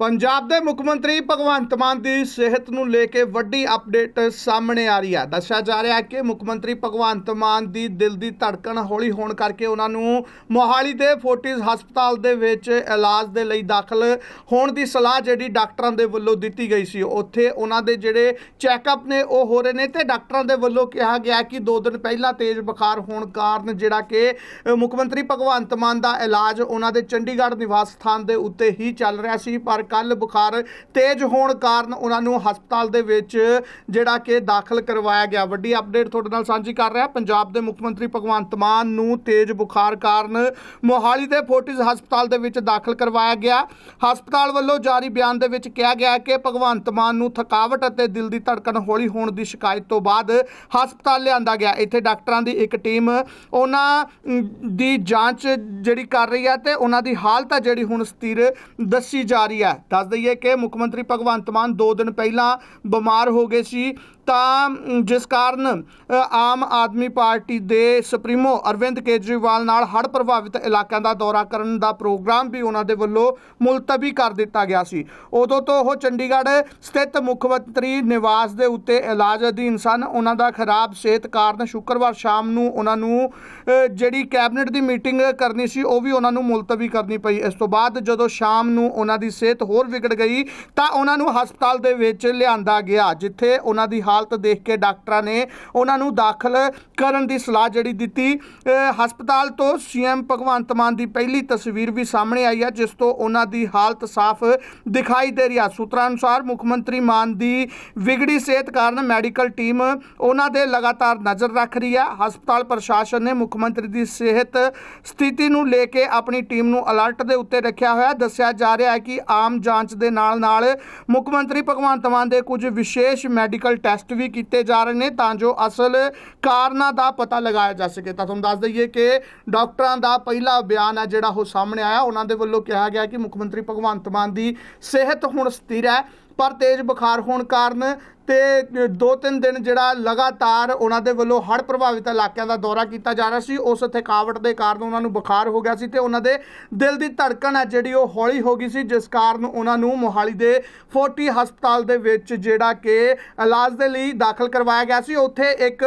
ਪੰਜਾਬ ਦੇ ਮੁੱਖ ਮੰਤਰੀ ਭਗਵੰਤ ਮਾਨ ਦੀ ਸਿਹਤ ਨੂੰ ਲੈ ਕੇ ਵੱਡੀ ਅਪਡੇਟ ਸਾਹਮਣੇ ਆ ਰਹੀ ਹੈ। ਦੱਸਿਆ ਜਾ ਰਿਹਾ ਹੈ ਕਿ ਮੁੱਖ ਮੰਤਰੀ ਭਗਵੰਤ ਮਾਨ ਦੀ ਦਿਲ ਦੀ ਧੜਕਣ ਹੌਲੀ ਹੋਣ ਕਰਕੇ ਉਹਨਾਂ ਨੂੰ ਮੋਹਾਲੀ ਦੇ ਫੋਰਟਿਸ ਹਸਪਤਾਲ ਦੇ ਵਿੱਚ ਇਲਾਜ ਦੇ ਲਈ ਦਾਖਲ ਹੋਣ ਦੀ ਸਲਾਹ ਜਿਹੜੀ ਡਾਕਟਰਾਂ ਦੇ ਵੱਲੋਂ ਦਿੱਤੀ ਗਈ ਸੀ। ਉੱਥੇ ਉਹਨਾਂ ਦੇ ਜਿਹੜੇ ਚੈੱਕਅਪ ਨੇ ਉਹ ਹੋ ਰਹੇ ਨੇ ਤੇ ਡਾਕਟਰਾਂ ਦੇ ਵੱਲੋਂ ਕਿਹਾ ਗਿਆ ਕਿ 2 ਦਿਨ ਪਹਿਲਾਂ ਤੇਜ਼ ਬੁਖਾਰ ਹੋਣ ਕਾਰਨ ਜਿਹੜਾ ਕਿ ਮੁੱਖ ਮੰਤਰੀ ਭਗਵੰਤ ਮਾਨ ਦਾ ਇਲਾਜ ਉਹਨਾਂ ਦੇ ਚੰਡੀਗੜ੍ਹ ਨਿਵਾਸ ਸਥਾਨ ਦੇ ਉੱਤੇ ਹੀ ਚੱਲ ਰਿਹਾ ਸੀ, ਪਰ ਕੱਲ ਬੁਖਾਰ ਤੇਜ਼ ਹੋਣ ਕਾਰਨ ਉਹਨਾਂ ਨੂੰ ਹਸਪਤਾਲ ਦੇ ਵਿੱਚ ਜਿਹੜਾ ਕਿ ਦਾਖਲ ਕਰਵਾਇਆ ਗਿਆ। ਵੱਡੀ ਅਪਡੇਟ ਤੁਹਾਡੇ ਨਾਲ ਸਾਂਝੀ ਕਰ ਰਿਹਾ। ਪੰਜਾਬ ਦੇ ਮੁੱਖ ਮੰਤਰੀ ਭਗਵੰਤ ਮਾਨ ਨੂੰ ਤੇਜ਼ ਬੁਖਾਰ ਕਾਰਨ ਮੋਹਾਲੀ ਦੇ ਫੋਰਟਿਸ ਹਸਪਤਾਲ ਦੇ ਵਿੱਚ ਦਾਖਲ ਕਰਵਾਇਆ ਗਿਆ। ਹਸਪਤਾਲ ਵੱਲੋਂ ਜਾਰੀ ਬਿਆਨ ਦੇ ਵਿੱਚ ਕਿਹਾ ਗਿਆ ਕਿ ਭਗਵੰਤ ਮਾਨ ਨੂੰ ਥਕਾਵਟ ਅਤੇ ਦਿਲ ਦੀ ਧੜਕਣ ਹੌਲੀ ਹੋਣ ਦੀ ਸ਼ਿਕਾਇਤ ਤੋਂ ਬਾਅਦ ਹਸਪਤਾਲ ਲਿਆਂਦਾ ਗਿਆ। ਇੱਥੇ ਡਾਕਟਰਾਂ ਦੀ ਇੱਕ ਟੀਮ ਉਹਨਾਂ ਦੀ ਜਾਂਚ ਜਿਹੜੀ ਕਰ ਰਹੀ ਹੈ ਤੇ ਉਹਨਾਂ ਦੀ ਹਾਲਤ ਹੈ ਜਿਹੜੀ ਹੁਣ ਸਥਿਰ ਦੱਸੀ ਜਾ ਰਹੀ ਹੈ। ਦੱਸ ਦਈਏ ਕਿ ਮੁੱਖ ਮੰਤਰੀ ਭਗਵੰਤ ਮਾਨ 2 ਦਿਨ ਪਹਿਲਾਂ ਬਿਮਾਰ ਹੋ ਗਏ ਸੀ। ਤਾਂ ਜਿਸ ਕਾਰਨ ਆਮ ਆਦਮੀ ਪਾਰਟੀ ਦੇ ਸੁਪਰੀਮੋ ਅਰਵਿੰਦ ਕੇਜਰੀਵਾਲ ਨਾਲ ਹੜ੍ਹ ਪ੍ਰਭਾਵਿਤ ਇਲਾਕਿਆਂ ਦਾ ਦੌਰਾ ਕਰਨ ਦਾ ਪ੍ਰੋਗਰਾਮ ਵੀ ਉਹਨਾਂ ਦੇ ਵੱਲੋਂ ਮੁਲਤਵੀ ਕਰ ਦਿੱਤਾ ਗਿਆ ਸੀ। ਉਦੋਂ ਤੋਂ ਉਹ ਚੰਡੀਗੜ੍ਹ ਸਥਿਤ ਮੁੱਖ ਮੰਤਰੀ ਨਿਵਾਸ ਦੇ ਉੱਤੇ ਇਲਾਜ ਅਧੀਨ ਸਨ। ਉਹਨਾਂ ਦਾ ਖਰਾਬ ਸਿਹਤ ਕਾਰਨ ਸ਼ੁੱਕਰਵਾਰ ਸ਼ਾਮ ਨੂੰ ਉਹਨਾਂ ਨੂੰ ਜਿਹੜੀ ਕੈਬਨਿਟ ਦੀ ਮੀਟਿੰਗ ਕਰਨੀ ਸੀ, ਉਹ ਵੀ ਉਹਨਾਂ ਨੂੰ ਮੁਲਤਵੀ ਕਰਨੀ ਪਈ। ਇਸ ਤੋਂ ਬਾਅਦ ਜਦੋਂ ਸ਼ਾਮ ਨੂੰ ਉਹਨਾਂ ਦੀ ਸਿਹਤ ਹੋਰ ਵਿਗੜ ਗਈ, ਤਾਂ ਉਹਨਾਂ ਨੂੰ ਹਸਪਤਾਲ ਦੇ ਵਿੱਚ ਲਿਆਂਦਾ ਗਿਆ, ਜਿੱਥੇ ਉਹਨਾਂ ਦੀ ਹਾਲਤ ਦੇਖ ਕੇ ਡਾਕਟਰਾਂ ਨੇ ਉਹਨਾਂ ਨੂੰ ਦਾਖਲ ਕਰਨ ਦੀ ਸਲਾਹ ਜਿਹੜੀ ਦਿੱਤੀ। ਹਸਪਤਾਲ ਤੋਂ ਸੀਐਮ ਭਗਵੰਤ ਮਾਨ ਦੀ ਪਹਿਲੀ ਤਸਵੀਰ ਵੀ ਸਾਹਮਣੇ ਆਈ ਹੈ, ਜਿਸ ਤੋਂ ਉਹਨਾਂ ਦੀ ਹਾਲਤ ਸਾਫ਼ ਦਿਖਾਈ ਦੇ ਰਹੀ ਹੈ। ਸੂਤਰਾਂ ਅਨੁਸਾਰ ਮੁੱਖ ਮੰਤਰੀ ਮਾਨ ਦੀ ਵਿਗੜੀ ਸਿਹਤ ਕਾਰਨ ਮੈਡੀਕਲ ਟੀਮ ਉਹਨਾਂ ਦੇ ਲਗਾਤਾਰ ਨਜ਼ਰ ਰੱਖ ਰਹੀ ਹੈ। ਹਸਪਤਾਲ ਪ੍ਰਸ਼ਾਸਨ ਨੇ ਮੁੱਖ ਮੰਤਰੀ ਦੀ ਸਿਹਤ ਸਥਿਤੀ ਨੂੰ ਲੈ ਕੇ ਆਪਣੀ ਟੀਮ ਨੂੰ ਅਲਰਟ ਦੇ ਉੱਤੇ ਰੱਖਿਆ ਹੋਇਆ ਦੱਸਿਆ ਜਾ ਰਿਹਾ ਹੈ ਕਿ ਆਮ ਜਾਂਚ ਦੇ ਨਾਲ ਨਾਲ ਮੁੱਖ ਮੰਤਰੀ ਭਗਵੰਤ ਮਾਨ ਦੇ ਕੁਝ ਵਿਸ਼ੇਸ਼ ਮੈਡੀਕਲ ਟੈਸਟ ਵੀ ਕੀਤੇ ਜਾ ਰਹੇ ਨੇ ਤਾਂ ਜੋ ਅਸਲ ਕਾਰਨਾਂ ਦਾ ਪਤਾ ਲਗਾਇਆ ਜਾ ਸਕੇ। ਤਾਂ ਤੁਹਾਨੂੰ ਦੱਸ ਦਈਏ ਕਿ ਡਾਕਟਰਾਂ ਦਾ ਪਹਿਲਾ ਬਿਆਨ ਹੈ ਜਿਹੜਾ ਉਹ ਸਾਹਮਣੇ ਆਇਆ। ਉਹਨਾਂ ਦੇ ਵੱਲੋਂ ਕਿਹਾ ਗਿਆ ਕਿ ਮੁੱਖ ਮੰਤਰੀ ਭਗਵੰਤ ਮਾਨ ਦੀ ਸਿਹਤ ਹੁਣ ਸਥਿਰ ਹੈ, ਪਰ ਤੇਜ਼ ਬੁਖਾਰ ਹੋਣ ਕਾਰਨ ਤੇ ਦੋ ਤਿੰਨ ਦਿਨ ਜਿਹੜਾ ਲਗਾਤਾਰ ਉਹਨਾਂ ਦੇ ਵੱਲੋਂ ਹੜ੍ਹ ਪ੍ਰਭਾਵਿਤ ਇਲਾਕਿਆਂ ਦਾ ਦੌਰਾ ਕੀਤਾ ਜਾ ਰਿਹਾ ਸੀ, ਉਸ ਥਕਾਵਟ ਦੇ ਕਾਰਨ ਉਹਨਾਂ ਨੂੰ ਬੁਖਾਰ ਹੋ ਗਿਆ ਸੀ ਤੇ ਉਹਨਾਂ ਦੇ ਦਿਲ ਦੀ ਧੜਕਣ ਹੈ ਜਿਹੜੀ ਉਹ ਹੌਲੀ ਹੋ ਗਈ ਸੀ, ਜਿਸ ਕਾਰਨ ਉਹਨਾਂ ਨੂੰ ਮੋਹਾਲੀ ਦੇ 40 ਹਸਪਤਾਲ ਦੇ ਵਿੱਚ ਜਿਹੜਾ ਕਿ ਇਲਾਜ ਦੇ ਲਈ ਦਾਖਲ ਕਰਵਾਇਆ ਗਿਆ ਸੀ। ਉੱਥੇ ਇੱਕ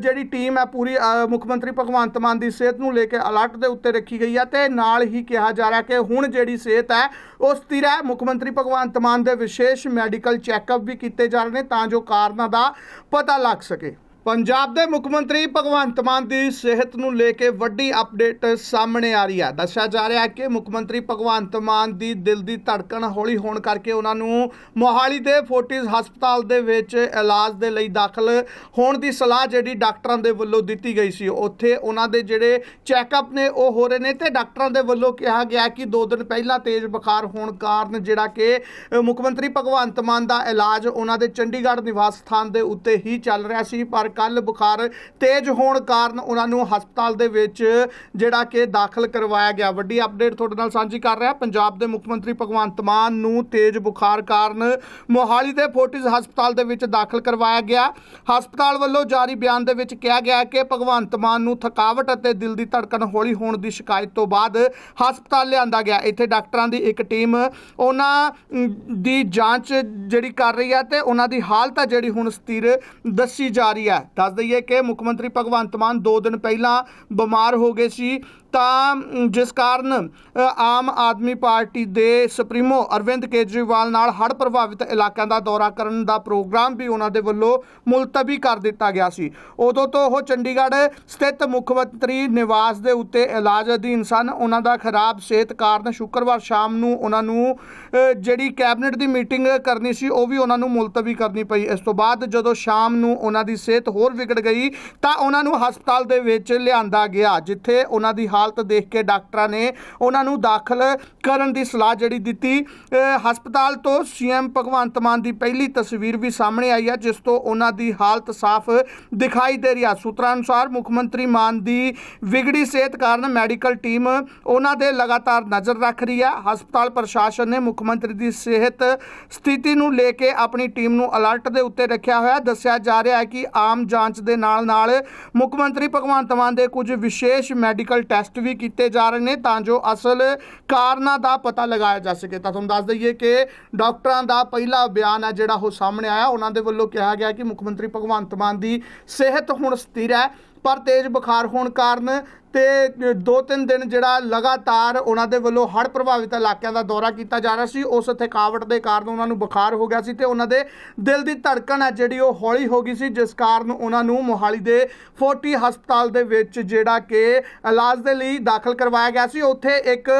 ਜਿਹੜੀ ਟੀਮ ਹੈ ਪੂਰੀ ਮੁੱਖ ਮੰਤਰੀ ਭਗਵੰਤ ਮਾਨ ਦੀ ਸਿਹਤ ਨੂੰ ਲੈ ਕੇ ਅਲਰਟ ਦੇ ਉੱਤੇ ਰੱਖੀ ਗਈ ਹੈ ਤੇ ਨਾਲ ਹੀ ਕਿਹਾ ਜਾ ਰਿਹਾ ਕਿ ਹੁਣ ਜਿਹੜੀ ਸਿਹਤ ਹੈ, ਉਹ ਸਥਿਰ ਹੈ। ਮੁੱਖ ਮੰਤਰੀ ਭਗਵੰਤ ਮਾਨ ਦੇ ਵਿਸ਼ੇਸ਼ ਮੈਡੀਕਲ ਚੈੱਕਅਪ ਵੀ ਕੀਤੇ ਜਾ ਰਹੇ ਨੇ ਤਾਂ ਜੋ ਕਾਰਨਾਂ ਦਾ ਪਤਾ ਲੱਗ ਸਕੇ। ਪੰਜਾਬ ਦੇ ਮੁੱਖ ਮੰਤਰੀ ਭਗਵੰਤ ਮਾਨ ਦੀ ਸਿਹਤ ਨੂੰ ਲੈ ਕੇ ਵੱਡੀ ਅਪਡੇਟ ਸਾਹਮਣੇ ਆ ਰਹੀ ਹੈ। ਦੱਸਿਆ ਜਾ ਰਿਹਾ ਹੈ ਕਿ ਮੁੱਖ ਮੰਤਰੀ ਭਗਵੰਤ ਮਾਨ ਦੀ ਦਿਲ ਦੀ ਧੜਕਣ ਹੌਲੀ ਹੋਣ ਕਰਕੇ ਉਹਨਾਂ ਨੂੰ ਮੋਹਾਲੀ ਦੇ ਫੋਰਟਿਸ ਹਸਪਤਾਲ ਦੇ ਵਿੱਚ ਇਲਾਜ ਦੇ ਲਈ ਦਾਖਲ ਹੋਣ ਦੀ ਸਲਾਹ ਜਿਹੜੀ ਡਾਕਟਰਾਂ ਦੇ ਵੱਲੋਂ ਦਿੱਤੀ ਗਈ ਸੀ। ਉੱਥੇ ਉਹਨਾਂ ਦੇ ਜਿਹੜੇ ਚੈੱਕਅਪ ਨੇ ਉਹ ਹੋ ਰਹੇ ਨੇ ਤੇ ਡਾਕਟਰਾਂ ਦੇ ਵੱਲੋਂ ਕਿਹਾ ਗਿਆ ਕਿ 2 ਦਿਨ ਪਹਿਲਾਂ ਤੇਜ਼ ਬੁਖਾਰ ਹੋਣ ਕਾਰਨ ਜਿਹੜਾ ਕਿ ਮੁੱਖ ਮੰਤਰੀ ਭਗਵੰਤ ਮਾਨ ਦਾ ਇਲਾਜ ਉਹਨਾਂ ਦੇ ਚੰਡੀਗੜ੍ਹ ਨਿਵਾਸ ਸਥਾਨ ਦੇ ਉੱਤੇ ਹੀ ਚੱਲ ਰਿਹਾ ਸੀ, ਪਰ ਕੱਲ ਬੁਖਾਰ ਤੇਜ਼ ਹੋਣ ਕਾਰਨ ਉਹਨਾਂ ਨੂੰ ਹਸਪਤਾਲ ਦੇ ਵਿੱਚ ਜਿਹੜਾ ਕਿ ਦਾਖਲ ਕਰਵਾਇਆ ਗਿਆ। ਵੱਡੀ ਅਪਡੇਟ ਤੁਹਾਡੇ ਨਾਲ ਸਾਂਝੀ ਕਰ ਰਿਹਾ। ਪੰਜਾਬ ਦੇ ਮੁੱਖ ਮੰਤਰੀ ਭਗਵੰਤ ਮਾਨ ਨੂੰ ਤੇਜ਼ ਬੁਖਾਰ ਕਾਰਨ ਮੋਹਾਲੀ ਦੇ ਫੋਰਟਿਸ ਹਸਪਤਾਲ ਦੇ ਵਿੱਚ ਦਾਖਲ ਕਰਵਾਇਆ ਗਿਆ। ਹਸਪਤਾਲ ਵੱਲੋਂ ਜਾਰੀ ਬਿਆਨ ਦੇ ਵਿੱਚ ਕਿਹਾ ਗਿਆ ਕਿ ਭਗਵੰਤ ਮਾਨ ਨੂੰ ਥਕਾਵਟ ਅਤੇ ਦਿਲ ਦੀ ਧੜਕਣ ਹੌਲੀ ਹੋਣ ਦੀ ਸ਼ਿਕਾਇਤ ਤੋਂ ਬਾਅਦ ਹਸਪਤਾਲ ਲਿਆਂਦਾ ਗਿਆ। ਇੱਥੇ ਡਾਕਟਰਾਂ ਦੀ ਇੱਕ ਟੀਮ ਉਹਨਾਂ ਦੀ ਜਾਂਚ ਜਿਹੜੀ ਕਰ ਰਹੀ ਹੈ ਤੇ ਉਹਨਾਂ ਦੀ ਹਾਲਤ ਆ ਜਿਹੜੀ ਹੁਣ ਸਥਿਰ ਦੱਸੀ ਜਾ ਰਹੀ ਹੈ। ਦੱਸ ਦਈਏ ਕਿ ਮੁੱਖ ਮੰਤਰੀ ਭਗਵੰਤ ਮਾਨ 2 ਦਿਨ ਪਹਿਲਾਂ ਬਿਮਾਰ ਹੋ ਗਏ ਸੀ। ਤਾਂ ਜਿਸ ਕਾਰਨ ਆਮ ਆਦਮੀ ਪਾਰਟੀ ਦੇ ਸੁਪਰੀਮੋ ਅਰਵਿੰਦ ਕੇਜਰੀਵਾਲ ਨਾਲ ਹੜ੍ਹ ਪ੍ਰਭਾਵਿਤ ਇਲਾਕਿਆਂ ਦਾ ਦੌਰਾ ਕਰਨ ਦਾ ਪ੍ਰੋਗਰਾਮ ਵੀ ਉਹਨਾਂ ਦੇ ਵੱਲੋਂ ਮੁਲਤਵੀ ਕਰ ਦਿੱਤਾ ਗਿਆ ਸੀ। ਉਦੋਂ ਤੋਂ ਉਹ ਚੰਡੀਗੜ੍ਹ ਸਥਿਤ ਮੁੱਖ ਮੰਤਰੀ ਨਿਵਾਸ ਦੇ ਉੱਤੇ ਇਲਾਜ ਅਧੀਨ ਸਨ। ਉਹਨਾਂ ਦਾ ਖਰਾਬ ਸਿਹਤ ਕਾਰਨ ਸ਼ੁੱਕਰਵਾਰ ਸ਼ਾਮ ਨੂੰ ਉਹਨਾਂ ਨੂੰ ਜਿਹੜੀ ਕੈਬਨਿਟ ਦੀ ਮੀਟਿੰਗ ਕਰਨੀ ਸੀ, ਉਹ ਵੀ ਉਹਨਾਂ ਨੂੰ ਮੁਲਤਵੀ ਕਰਨੀ ਪਈ। ਇਸ ਤੋਂ ਬਾਅਦ ਜਦੋਂ ਸ਼ਾਮ ਨੂੰ ਉਹਨਾਂ ਦੀ ਸਿਹਤ ਹੋਰ ਵਿਗੜ ਗਈ, ਤਾਂ ਉਹਨਾਂ ਨੂੰ ਹਸਪਤਾਲ ਦੇ ਵਿੱਚ ਲਿਆਂਦਾ ਗਿਆ, ਜਿੱਥੇ ਉਹਨਾਂ ਦੀ ਹਾਲਤ ਦੇਖ ਕੇ ਡਾਕਟਰਾਂ ਨੇ ਉਹਨਾਂ ਨੂੰ ਦਾਖਲ ਕਰਨ ਦੀ ਸਲਾਹ ਜਿਹੜੀ ਦਿੱਤੀ। ਹਸਪਤਾਲ ਤੋਂ ਸੀਐਮ ਭਗਵੰਤ ਮਾਨ ਦੀ ਪਹਿਲੀ ਤਸਵੀਰ ਵੀ ਸਾਹਮਣੇ ਆਈ ਹੈ, ਜਿਸ ਤੋਂ ਉਹਨਾਂ ਦੀ ਹਾਲਤ ਸਾਫ਼ ਦਿਖਾਈ ਦੇ ਰਹੀ ਹੈ। ਸੂਤਰਾਂ ਅਨੁਸਾਰ ਮੁੱਖ ਮੰਤਰੀ ਮਾਨ ਦੀ ਵਿਗੜੀ ਸਿਹਤ ਕਾਰਨ ਮੈਡੀਕਲ ਟੀਮ ਉਹਨਾਂ ਦੇ ਲਗਾਤਾਰ ਨਜ਼ਰ ਰੱਖ ਰਹੀ ਹੈ। ਹਸਪਤਾਲ ਪ੍ਰਸ਼ਾਸਨ ਨੇ ਮੁੱਖ ਮੰਤਰੀ ਦੀ ਸਿਹਤ ਸਥਿਤੀ ਨੂੰ ਲੈ ਕੇ ਆਪਣੀ ਟੀਮ ਨੂੰ ਅਲਰਟ ਦੇ ਉੱਤੇ ਰੱਖਿਆ ਹੋਇਆ। ਦੱਸਿਆ ਜਾ ਰਿਹਾ ਹੈ ਕਿ ਆਮ ਜਾਂਚ ਦੇ ਨਾਲ ਨਾਲ ਮੁੱਖ ਮੰਤਰੀ ਭਗਵੰਤ ਮਾਨ ਦੇ ਕੁਝ ਵਿਸ਼ੇਸ਼ ਮੈਡੀਕਲ ਟੈਸਟ ਟੈਸਟ ਵੀ ਕੀਤੇ ਜਾ ਰਹੇ ਨੇ ਤਾਂ ਜੋ ਅਸਲ ਕਾਰਨਾਂ ਦਾ ਪਤਾ ਲਗਾਇਆ ਜਾ ਸਕੇ। ਤਾਂ ਤੁਹਾਨੂੰ ਦੱਸ ਦਈਏ ਕਿ ਡਾਕਟਰਾਂ ਦਾ ਪਹਿਲਾ ਬਿਆਨ ਹੈ ਜਿਹੜਾ ਉਹ ਸਾਹਮਣੇ ਆਇਆ। ਉਹਨਾਂ ਦੇ ਵੱਲੋਂ ਕਿਹਾ ਗਿਆ ਕਿ ਮੁੱਖ ਮੰਤਰੀ ਭਗਵੰਤ ਮਾਨ ਦੀ ਸਿਹਤ ਹੁਣ ਸਥਿਰ ਹੈ, ਪਰ ਤੇਜ਼ ਬੁਖਾਰ ਹੋਣ ਕਾਰਨ ਤੇ ਦੋ ਤਿੰਨ ਦਿਨ ਜਿਹੜਾ ਲਗਾਤਾਰ ਉਹਨਾਂ ਦੇ ਵੱਲੋਂ ਹੜ੍ਹ ਪ੍ਰਭਾਵਿਤ ਇਲਾਕਿਆਂ ਦਾ ਦੌਰਾ ਕੀਤਾ ਜਾ ਰਿਹਾ ਸੀ, ਉਸ ਥਕਾਵਟ ਦੇ ਕਾਰਨ ਉਹਨਾਂ ਨੂੰ ਬੁਖਾਰ ਹੋ ਗਿਆ ਸੀ ਤੇ ਉਹਨਾਂ ਦੇ ਦਿਲ ਦੀ ਧੜਕਣ ਹੈ ਜਿਹੜੀ ਉਹ ਹੌਲੀ ਹੋ ਗਈ ਸੀ, ਜਿਸ ਕਾਰਨ ਉਹਨਾਂ ਨੂੰ ਮੋਹਾਲੀ ਦੇ 40 ਹਸਪਤਾਲ ਦੇ ਵਿੱਚ ਜਿਹੜਾ ਕਿ ਇਲਾਜ ਦੇ ਲਈ ਦਾਖਲ ਕਰਵਾਇਆ ਗਿਆ ਸੀ। ਉੱਥੇ ਇੱਕ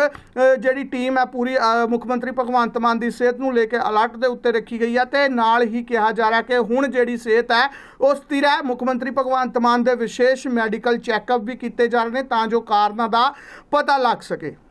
ਜਿਹੜੀ ਟੀਮ ਹੈ ਪੂਰੀ ਮੁੱਖ ਮੰਤਰੀ ਭਗਵੰਤ ਮਾਨ ਦੀ ਸਿਹਤ ਨੂੰ ਲੈ ਕੇ ਅਲਰਟ ਦੇ ਉੱਤੇ ਰੱਖੀ ਗਈ ਹੈ ਤੇ ਨਾਲ ਹੀ ਕਿਹਾ ਜਾ ਰਿਹਾ ਕਿ ਹੁਣ ਜਿਹੜੀ ਸਿਹਤ ਹੈ, ਉਹ ਸਥਿਰ ਹੈ। ਮੁੱਖ ਮੰਤਰੀ ਭਗਵੰਤ ਮਾਨ ਦੇ ਵਿਸ਼ੇਸ਼ ਮੈਡੀਕਲ ਚੈੱਕਅਪ ਵੀ ਕੀਤੇ ਜਾ ਰਹੇ ਨੇ ਨੇ ਤਾਂ ਜੋ ਕਾਰਨਾਂ ਦਾ ਪਤਾ ਲੱਗ ਸਕੇ।